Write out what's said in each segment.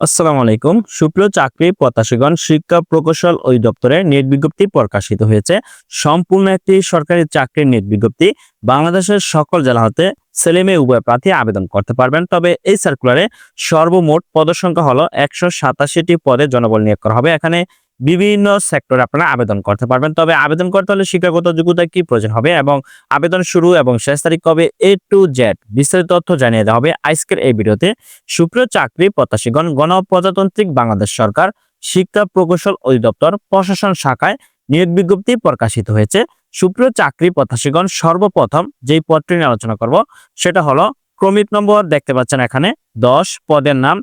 আসসালামু আলাইকুম। সুপ্রিয় চাকরি প্রত্যাশীগণ, শিক্ষা প্রকৌশল ওই দপ্তরে নেট বিজ্ঞপ্তি প্রকাশিত হয়েছে। সম্পূর্ণ একটি সরকারি চাকরির নেট বিজ্ঞপ্তি বাংলাদেশের সকল জেলা হতে ছেলে মেয়ে উভয় প্রার্থী আবেদন করতে পারবেন। তবে এই সার্কুলারে সর্বমোট পদসংখ্যা হলো একশো সাতাশিটি পদে জনবল নিয়োগ করা হবে। এখানে বিভিন্ন সেক্টরে আপনারা আবেদন করতে পারবেন। তবে আবেদন করতে হলে শিক্ষাগত যোগ্যতা কি প্রয়োজন হবে এবং আবেদন শুরু এবং শেষ তারিখ কবে এ টু জেড বিস্তারিত তথ্য জানিয়ে দেওয়া হবে আজকের এই ভিডিওতে। সুপ্রিয় চাকরি প্রত্যাশীগণ, গণপ্রজাতান্ত্রিক বাংলাদেশ সরকার, শিক্ষা প্রকৌশল অধিদপ্তর, প্রশাসন শাখায় নিয়োগ বিজ্ঞপ্তি প্রকাশিত হয়েছে। সুপ্রিয় চাকরি প্রত্যাশীগণ, সর্বপ্রথম যেই পদটি নিয়ে আলোচনা করব, সেটা হলো ক্রমিক নম্বর দেখতে পাচ্ছেন এখানে। দশ, পদের নাম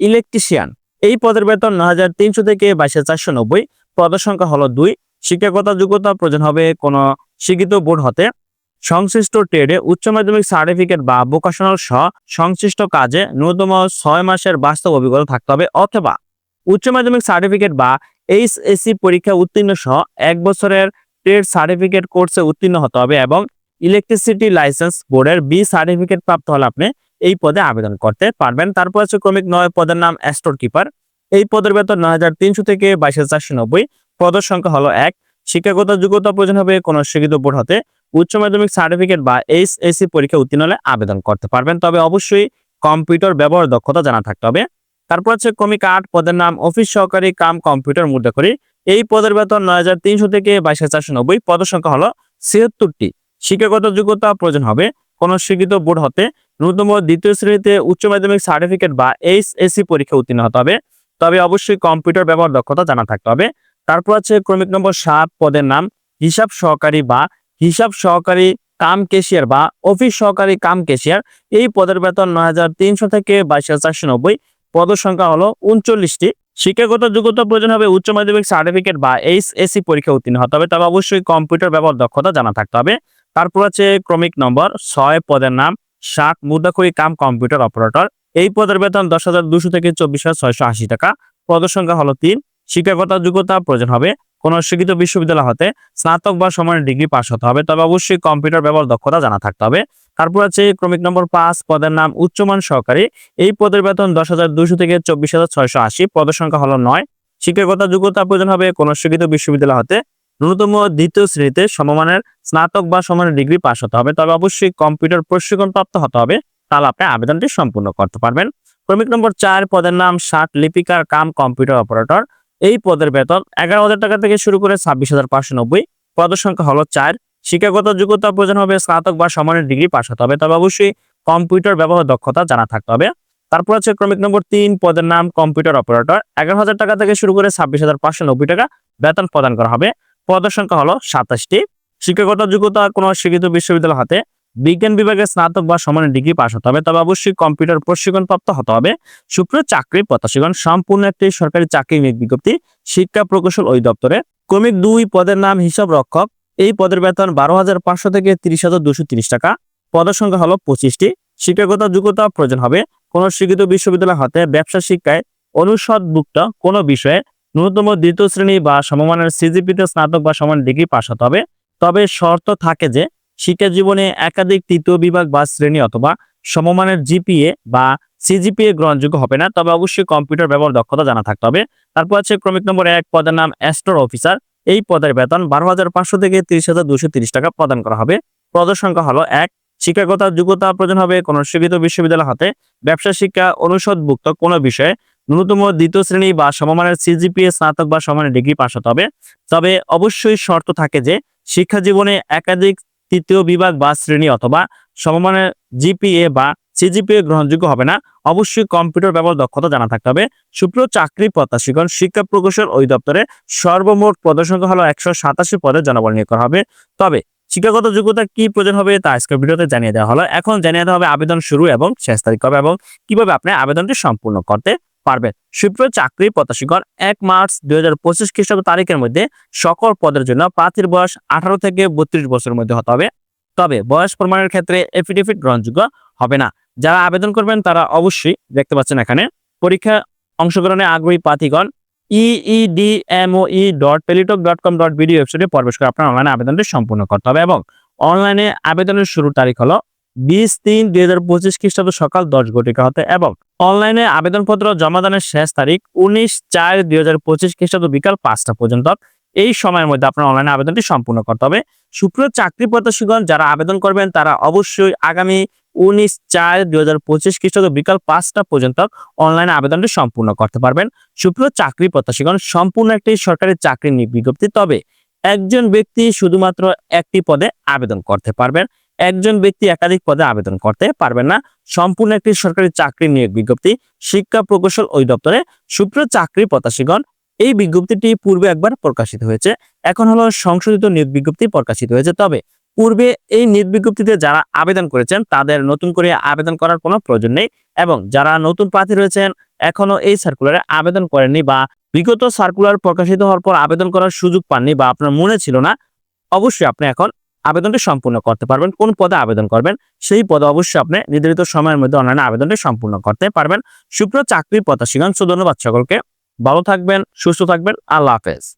ইলেকট্রিশিয়ান। এই পদের বেতন নয় হাজার তিনশো থেকে বাইশ চারশো নব্বই। পদের সংখ্যা হলো দুই। শিক্ষাগত যোগ্যতা প্রয়োজন হবে কোনো শিক্ষিত বোর্ড হতে। সংশ্লিষ্ট ট্রেডে উচ্চ মাধ্যমিক সার্টিফিকেট বা ভোকেশনাল সহ সংশ্লিষ্ট কাজে ন্যূনতম ছয় মাসের বাস্তব অভিজ্ঞতা থাকতে হবে অথবা উচ্চ মাধ্যমিক সার্টিফিকেট বা এইচ এইচএসসি পরীক্ষা উত্তীর্ণ সহ এক বছরের ট্রেড সার্টিফিকেট কোর্সে উত্তীর্ণ হতে হবে এবং ইলেকট্রিসিটি লাইসেন্স বোর্ডের বি সার্টিফিকেট প্রাপ্ত হলে আপনি এই পদে আবেদন করতে পারবেন। তারপর আছে ক্রমিক নয় পদের নাম স্টোর কিপার। এই পদের বেতন নয় তিনশো থেকে বাইশ হাজার চারশো নব্বই। পদের সংখ্যা হলো এক। শিক্ষাগত যোগ্যতা প্রয়োজন হবে কোনো শিক্ষিত বোর্ড হতে। উচ্চ মাধ্যমিক সার্টিফিকেট বা এইচএসসি পরীক্ষা উত্তীর্ণ হলে আবেদন করতে পারবেন। তবে অবশ্যই কম্পিউটার ব্যবহার দক্ষতা জানা থাকতে হবে। তারপর হচ্ছে ক্রমিক আট পদের নাম অফিস সহকারী কাম কম্পিউটার মুদ্রা করি। এই পদের বেতন নয় হাজার তিনশো থেকে বাইশ হাজার চারশো নব্বই। পদের সংখ্যা হলো ছিয়াত্তরটি। শিক্ষাগত যোগ্যতা প্রয়োজন হবে। কোন স্বীকৃত বোর্ড হতে। ন্যূনতম দ্বিতীয় শ্রেণীতে উচ্চ মাধ্যমিক সার্টিফিকেট বা এইচএসসি পরীক্ষা উত্তীর্ণ হতে হবে। তবে অবশ্যই কম্পিউটার ব্যবহার দক্ষতা জানা থাকতে হবে। তারপর আছে ক্রমিক নম্বর সাত, পদের নাম হিসাব সহকারী বা হিসাব সহকারী কাম কেশিয়ার বা অফিস সহকারী কাম কেশিয়ার এই পদের বেতন নয় হাজার তিনশো থেকে বাইশ হাজার চারশো নব্বই। পদের সংখ্যা হলো উনচল্লিশটি। শিক্ষাগত যোগ্যতা প্রয়োজন হবে উচ্চ মাধ্যমিক সার্টিফিকেট বা এইচএসসি পরীক্ষা উত্তীর্ণ হতে হবে। তবে অবশ্যই কম্পিউটার ব্যবহার দক্ষতা জানা থাকতে হবে। তারপর আছে ক্রমিক নম্বর ছয়, পদের নাম ষাট মুদ্রাখড়ি কাম কম্পিউটার অপারেটর। এই পদের বেতন দশ হাজার দুশো থেকে চব্বিশ হাজার ছয়শো আশি টাকা। পদের সংখ্যা হলো তিন। শিক্ষাগত যোগ্যতা প্রয়োজন হবে। কোন শিক্ষিত বিশ্ববিদ্যালয় হতে স্নাতক বা সমানের ডিগ্রি পাস হতে হবে। তবে অবশ্যই কম্পিউটার ব্যবহার দক্ষতা জানা থাকতে হবে। তারপর আছে ক্রমিক নম্বর পাঁচ, পদের নাম উচ্চমান সহকারী। এই পদের বেতন দশ হাজার দুশো থেকে চব্বিশ হাজার ছয়শো আশি। পদের সংখ্যা হলো নয়। শিক্ষাগত যোগ্যতা প্রয়োজন হবে। কোন শিক্ষিত বিশ্ববিদ্যালয় হতে ন্যূনতম দ্বিতীয় শ্রেণীতে সমমানের স্নাতক বা সমানের ডিগ্রি পাস হতে হবে। তবে অবশ্যই কম্পিউটার প্রশিক্ষণ প্রাপ্ত হতে হবে, তাহলে আপনি আবেদনটি সম্পূর্ণ করতে পারবেন। ক্রমিক নম্বর চার, পদের নাম ষাট, লিপিকার কাম, কম্পিউটার অপারেটর। এই পদের বেতন এগারো হাজার টাকা থেকে শুরু করে ছাব্বিশ হাজার পাঁচশো নব্বই। পদের সংখ্যা হলো চার। শিক্ষাগত যোগ্যতা প্রয়োজন হবে, স্নাতক বা সমানের ডিগ্রি পাস হতে হবে। তবে অবশ্যই কম্পিউটার ব্যবহার দক্ষতা জানা থাকতে হবে। তারপর আছে ক্রমিক নম্বর তিন, পদের নাম কম্পিউটার অপারেটর। এগারো হাজার টাকা থেকে শুরু করে ছাব্বিশ হাজার পাঁচশো নব্বই টাকা বেতন প্রদান করা হবে। পদের সংখ্যা হলো সাতাশটি। শিক্ষাগত যোগ্যতা কোনো শিক্ষিত বিশ্ববিদ্যালয় হাতে বিজ্ঞান বিভাগে স্নাতক বা সমানের ডিগ্রি পাস হতে হবে। তবে অবশ্যই কম্পিউটার প্রশিক্ষণ প্রাপ্ত হতে হবে। সুপ্রিয় চাকরি প্রত্যাশীগণ, সম্পূর্ণ একটি সরকারি চাকরি বিজ্ঞপ্তি শিক্ষা প্রকৌশল অধিদপ্তরে। ক্রমিক দুই পদের নাম হিসাব রক্ষক। এই পদের বেতন বারো হাজার পাঁচশো থেকে তিরিশ হাজার দুশো তিরিশ টাকা। পদের সংখ্যা হলো পঁচিশটি। শিক্ষাগত যোগ্যতা প্রয়োজন হবে। কোন শিক্ষিত বিশ্ববিদ্যালয় হাতে ব্যবসা শিক্ষায় অনুষদভুক্ত কোনো বিষয়ে ন্যূনতম দ্বিতীয় শ্রেণি বা সমমানের সিজিপিতে স্নাতক বা সমান ডিগ্রি পাস হতে হবে। তবে শর্ত থাকে যে শিক্ষা জীবনে একাধিক তৃতীয় বিভাগ বা শ্রেণি অথবা সমমানের জিপিএ বা সিজিপিএ গ্রহণযোগ্য হবে না। তবে অবশ্যই কম্পিউটার ব্যবহার দক্ষতা জানা থাকতে হবে। তারপর আছে ক্রমিক নম্বর এক পদের নাম অ্যাস্টোর অফিসার। এই পদের বেতন বারো হাজার পাঁচশো থেকে তিরিশ হাজার দুশো তিরিশ টাকা প্রদান করা হবে। পদের সংখ্যা হলো এক, শিক্ষাগত যোগ্যতা প্রয়োজন হবে কোন শিক্ষিত বিশ্ববিদ্যালয় হাতে। ব্যবসা, শিক্ষা অনুষদভুক্ত কোনো বিষয়ে ন্যূনতম দ্বিতীয় শ্রেণি বা সমমানের সিজিপিএ স্নাতক বা সমানের ডিগ্রি পাস হতে হবে। তবে অবশ্যই শর্ত থাকে যে শিক্ষা জীবনে একাধিক তৃতীয় বিভাগ বা শ্রেণি অথবা সমমানের জিপিএ বা সিজিপিএ গ্রহণযোগ্য হবে না। অবশ্যই কম্পিউটার ব্যবহার দক্ষতা জানা থাকতে হবে। সুপ্রিয় চাকরি প্রত্যাশীগণ, শিক্ষা প্রকৌশল অধিদপ্তরে সর্বমোট পদসংখ্যা হলো একশো সাতাশি পদে জনবল নিয়োগ করা হবে। তবে শিক্ষাগত যোগ্যতা কি প্রয়োজন হবে তা আজকের ভিডিওতে জানিয়ে দেওয়া হলো। এখন জানিয়ে দেওয়া হবে আবেদন শুরু এবং শেষ তারিখ কবে এবং কীভাবে আপনি আবেদনটি সম্পূর্ণ করতে পারবেন। সুপ্রিয় চাকরি প্রত্যাশীগণ, এক মার্চ দুই হাজার পঁচিশ খ্রিস্টাব্দ তারিখের মধ্যে সকল পদের জন্য প্রার্থীর বয়স আঠারো থেকে বত্রিশ বছরের মধ্যে হতে হবে। তবে বয়স প্রমাণের ক্ষেত্রে এফিডেভিট গ্রহণযোগ্য হবে না। যারা আবেদন করবেন তারা অবশ্যই দেখতে পাচ্ছেন এখানে পরীক্ষা অংশগ্রহণে আগ্রহী প্রার্থীগণ EEDMOE dot Teletalk dot com dot BD ওয়েবসাইটে প্রবেশ করে আপনার অনলাইনে আবেদনটি সম্পূর্ণ করতে হবে এবং অনলাইনে আবেদনের শুরুর তারিখ হলো বিশ তিন দুই হাজার পঁচিশ খ্রিস্টাব্দ সকাল দশ ঘটিকা হতে এবং অনলাইনে আবেদনপত্র জমাদানের শেষ তারিখ উনিশ চার দুই হাজার পঁচিশ খ্রিস্টাব্দ বিকাল পাঁচটা পর্যন্ত। এই সময়ের মধ্যে আপনার অনলাইনে আবেদনটি সম্পূর্ণ করতে হবে। শুক্র চাকরি প্রত্যাশীগণ, যারা আবেদন করবেন, তারা অবশ্যই আগামী উনিশ চার দুই হাজার পঁচিশ খ্রিস্টাব্দ বিকাল পাঁচটা পর্যন্ত অনলাইনে আবেদনটি সম্পূর্ণ করতে পারবেন। শুক্র চাকরি প্রত্যাশীগণ, সম্পূর্ণ একটি সরকারি চাকরির বিজ্ঞপ্তি। তবে একজন ব্যক্তি শুধুমাত্র একটি পদে আবেদন করতে পারবেন। একজন ব্যক্তি একাধিক পদে আবেদন করতে পারবেন না। সম্পূর্ণ একটি সরকারি চাকরি নিয়োগ বিজ্ঞপ্তি, শিক্ষা প্রকৌশল অধিদপ্তরে শুক্র চাকরি প্রত্যাশীগণ। এই বিজ্ঞপ্তিটি পূর্বে একবার প্রকাশিত হয়েছে। এখন হলো সংশোধিত নিয়োগ বিজ্ঞপ্তি প্রকাশিত হয়েছে। তবে পূর্বে এই নিয়োগ বিজ্ঞপ্তিতে যারা আবেদন করেছেন, তাদের নতুন করে আবেদন করার কোনো প্রয়োজন নেই এবং যারা নতুন প্রার্থী রয়েছেন, এখনও এই সার্কুলারে আবেদন করেননি বা বিগত সার্কুলার প্রকাশিত হওয়ার পর আবেদন করার সুযোগ পাননি বা আপনার মনে ছিল না, অবশ্যই আপনি এখন আবেদনটি সম্পূর্ণ করতে পারবেন। কোন পদে আবেদন করবেন, সেই পদে অবশ্যই আপনি নির্ধারিত সময়ের মধ্যে অনলাইনে আবেদনটি সম্পূর্ণ করতে পারবেন। শুক্র চাকরির প্রত্যাশীগণ, সুধন্যবাদ সকলকে। ভালো থাকবেন, সুস্থ থাকবেন। আল্লাহ হাফেজ।